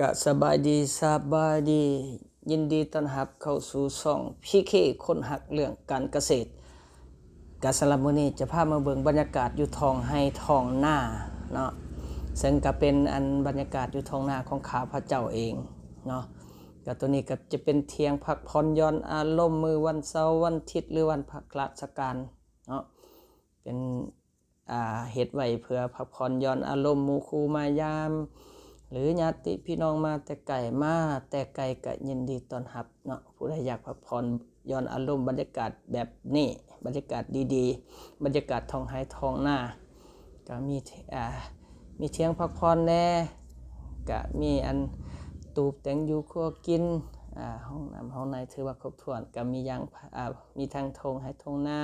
กะสบายดีสบายดี ยินดีต้อนรับเข้าสู่ช่องพีเคคนหักเรื่องการเกษตรกะสำหรับมือนี้จะพามาเบิ่งบรรยากาศอยู่ทองให้ทองหน้าเนาะซึ่งก็เป็นอันบรรยากาศอยู่ทองหน้าของขาพระเจ้าเองเนาะก็ตัวนี้ก็จะเป็นเทียงพักผ่อย้อนอารมณ์มือวันเสาร์วันอาทิตย์หรือวันพักราชการเนาะเป็นอ่าเฮ็ดไว้เพื่อพักผ่อย้อนอารมณ์มูคูมายาม หรือญาติพี่น้องมาแต่ไกลมาแต่ไกลก็ยินดีต้อนรับเนาะผู้ใดอยากพักผ่อนย้อนอารมณ์บรรยากาศแบบนี้บรรยากาศดีๆ บรรยากาศทองไห้ท้องหน้าก็มีเอ่ามีเทียงพักผ่อนแน่ก็มีอันตูบแต่งอยู่ครัวกินอ่าห้องน้ำห้องในถือว่าครบถ้วนก็มียางอ่ามีทางทงให้ทงหน้า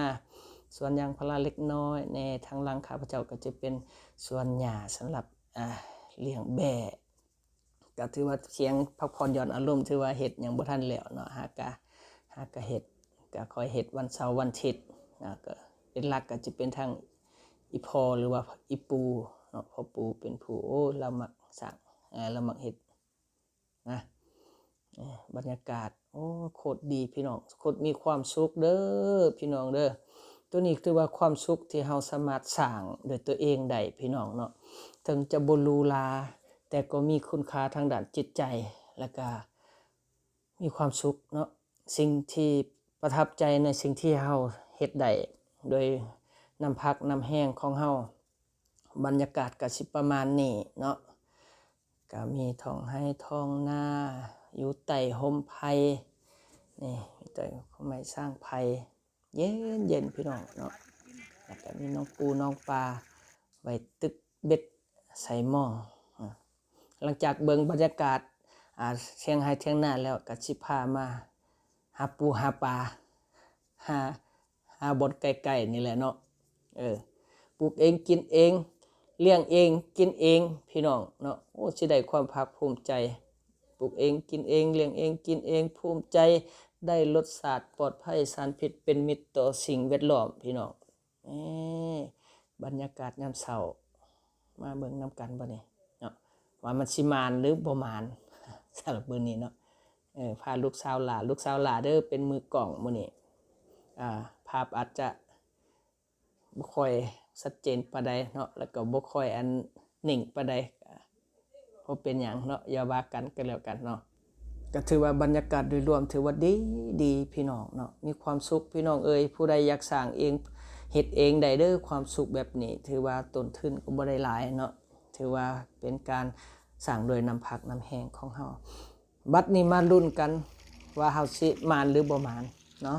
ส่วนยางพาราเล็กน้อยในทางหลังข้าพเจ้าก็จะเป็นส่วนหญ้าสำหรับอ่า เลี้ยงแบะก็ถือว่าเสียงพักผ่อนหย่อนอารมณ์ถือว่าเฮ็ดหยังบ่ทันแล้วเนาะหากะหากะเฮ็ดก็คอยเฮ็ดวันเสาร์วันอาทิตย์นะก็เป็นหลักก็จะเป็นทางอีพอหรือว่าอีปูเนาะพ่อปูเป็นผู้โอ้เรามักสร้างเอ่อเรามักเฮ็ดนะบรรยากาศโอ้โคตรดีพี่น้องโคตรมีความสุขเด้อพี่น้องเด้อ ตัวนี้คือว่าความสุขที่เฮาสามารถสร้างด้วยตัวเองได้พี่น้องเนาะถึงจะบ่หรูหราแต่ก็มีคุณค่าทางด้านจิตใจแล้วก็มีความสุขเนาะสิ่งที่ประทับใจในสิ่งที่เฮาเฮ็ดได้โดยน้ำพักน้ำแห้งของเฮาบรรยากาศก็สิประมาณนี้เนาะก็มีท้องให้ท้องหน้า อยู่ใต้ห่มไผ่นี่อยู่เขาไม่สร้างไผ่ เย็นเย็นพี่น้องเนาะแล้วก็มีน้องปูน้องปลาไว้ตึกเบ็ดใส่หม้ออะหลังจากเบิ่งบรรยากาศอ่าเชียงไฮ้เชียงหน้าแล้วก็สิพามาหาปูหาปลาหาหาบดไก่ๆนี่แหละเนาะเออปลูกเองกินเองเลี้ยงเองกินเองพี่น้องเนาะโอ้สิได้ความภาคภูมิใจปลูกเองกินเองเลี้ยงเองกินเองภูมิใจ ได้รสชาติปลอดภัยสารพิษเป็นมิตรต่อสิ่งแวดล้อมพี่น้องบรรยากาศยามเช้ามาเบิ่งนํกันบ่นี่เนาะว่ามันสิมานหรือบ่มานสำหรับมื้อนี้เนาะเออพาลูกสาวหลาลูกสาวหลาเด้อเป็นมือกล่องมื้อนี้อ่าภาพอาจจะบ่ค่อยชัดเจนปานใดเนาะแล้วก็บ่ค่อยอันนิ่งปานใดก็บ่เป็นหยังเนาะอย่าว่ากันก็แล้วกันเนาะ ก็ถือว่าบรรยากาศโดยรวมถือว่าดีดีพี่น้องเนาะมีความสุขพี่น้องเอ่ยผู้ใดอยากสร้างเองเฮ็ดเองได้เด้อความสุขแบบนี้ ถือว่าต้นทุนก็บ่ได้หลายเนาะถือว่าเป็นการสร้างโดยน้ำพักน้ำแห้งของเฮาบัดนี้มาลุ้นกันว่าเฮาสิมานหรือบ่มานเนาะ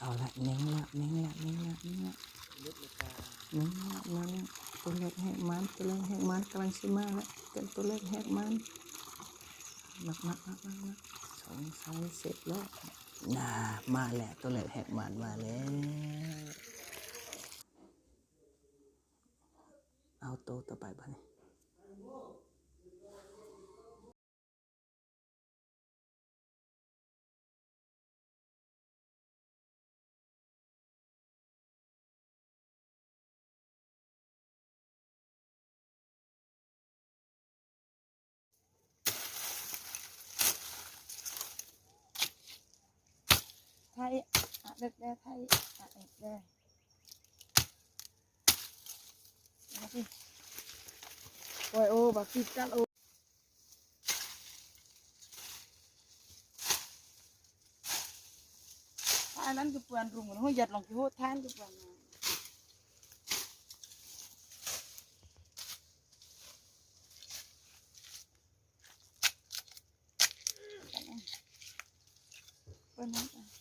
เอา ละเอาละเน้งละเน้งละเน้งละเน้งละเน้งละเน้งตัวเล็กแหกมันตัวเล็กแหกมันกำลังชิมาละเป็นตัวเล็กแหกมันมักมักมักมักมักสองสามเสร็จแล้วน่ามาแล้วตัวเล็กแหกมันมาแล้วเอาตัวต่อไปบ้านี่ ไทย อะเด็กแด้ไทยอะเด็กแด้มาสิโอ้ยโอ้บักคิดกันโอ้อันนั้นคือเปลือนรุงมันห้อยยัดลงที่หัวท่านคือเปลือนเปลือนนั้นจ้ะ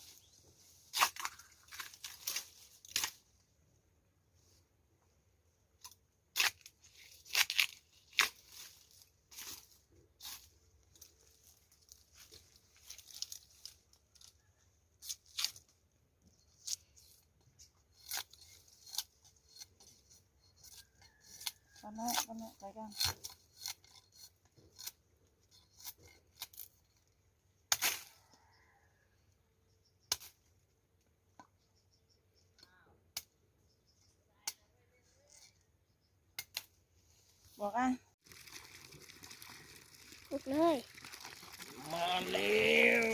กันนะกันนะไปกันบอกอะปลุกเลย มาเร็ว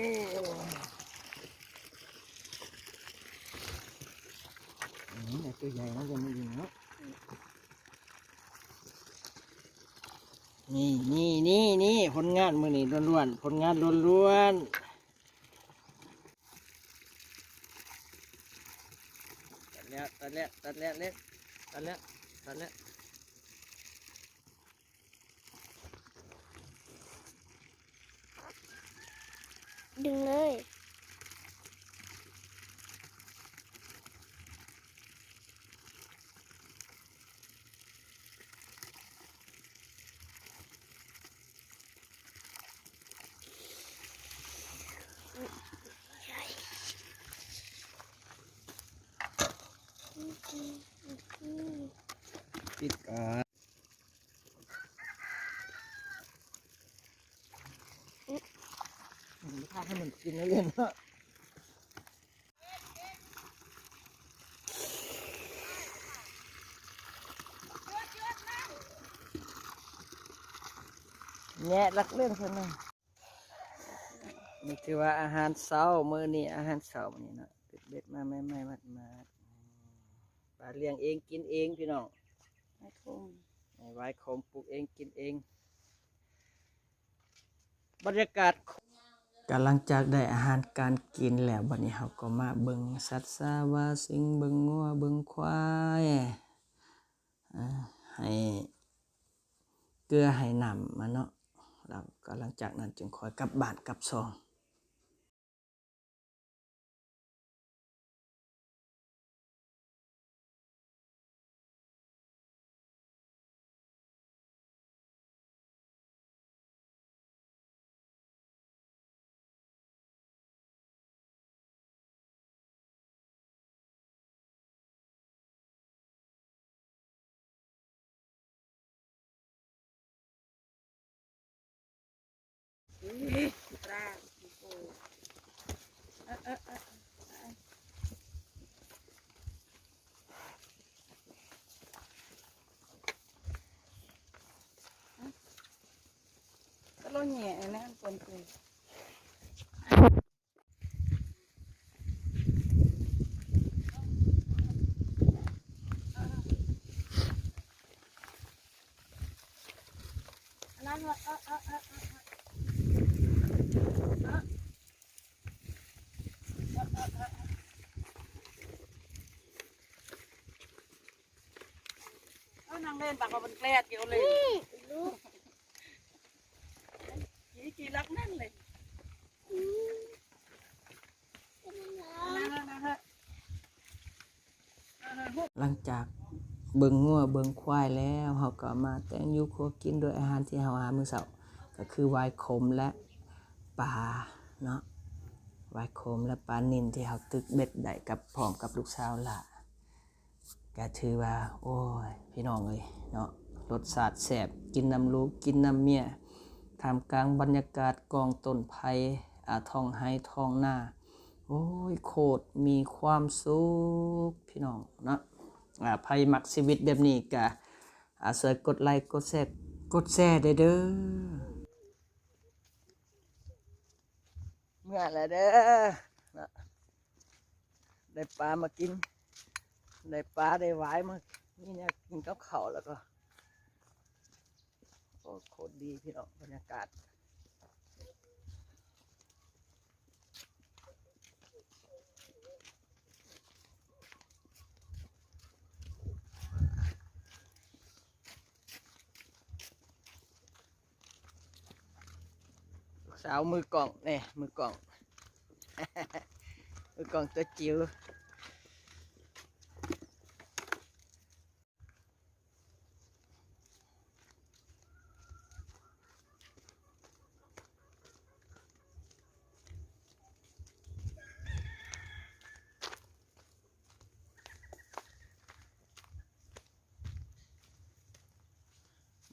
อืมไอ้ตัวใหญ่ นี่นี่นี่นี่ผลงานมือนี่ล้วนๆผลงานล้วนๆตัดแล้วตัดแล้วตัดแล้วเล็กตัดแล้วตัดแล้วดึงเลย พาให้มันกินแล้วเล่นเนาะแง่รักเล่นคนนึงนี่คือว่าอาหารเช้ามื้อนี้อาหารเช้ามื้อนี้เนาะติดเบ็ดมาไม่ไม่มัดมาปลาเลี้ยงเองกินเองพี่น้องไอ้คมในไว้คมปลูกเองกินเอง บรรยากาศ กหลังจากได้อาหารการกินแล้วบัดนี้เราก็มาเบิ่งสัตว์สาวาสิงเบิ่งงัวเบิ่งควายให้เกลือให้น้ำมาเนาะแล้วก็หลังจากนั้นจึงคอยกลับบ้านกลับซอง ตราโอ้เออเออเออก็ลงแหน่นะคนเป็นอันนั้นว่าเออเออเออ เอานางเล่นปากว่ามันแกล้เกี่ยวเลย ลูก กี่กี่รักนั่นเลยนั่นนะฮะหลังจากเบิ่งงัวเบิ่งควายแล้วเราก็มาแต่งยู่ครัวกินด้วยอาหารที่เราหามื้อเช้าก็คือวายขมและปลาเนาะวายขมและปลานิลที่เราตึกเบ็ดได้กับพร้อมกับลูกสาวล่ะ ก็ถือว่า โอ้ย พี่น้องเอ้ยเนาะรสชาติแซ่บกินน้ำลูกกินน้ำเมียท่ามกลางบรรยากาศกองต้นไผ่อาทองไห้ทองหน้า โอ้ยโคตรมีความสุขพี่น้องเนาะอ่าใครมักชีวิตแบบนี้ก็อาเสยกดไลค์กดแชร์กดแชร์เด้อเมื่อไรเด้อได้ปลามากิน ได้ปลาได้หวายมานี่เนี่ยกินกับเขาวแล้วก็โอ้โคตรดีพี่น้องบรรยากาศสาวมือกล่องเนี่ยมือกล่อง มือกล่องตัวจิ๋ว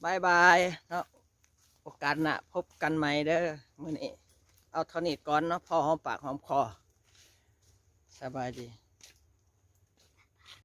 บายบายเนาะโอกาสหนะพบกันใหม่เด้อมื้อนี้เอาเท่านี้ก่อนเนาะพอหอมปากหอมคอสบายดี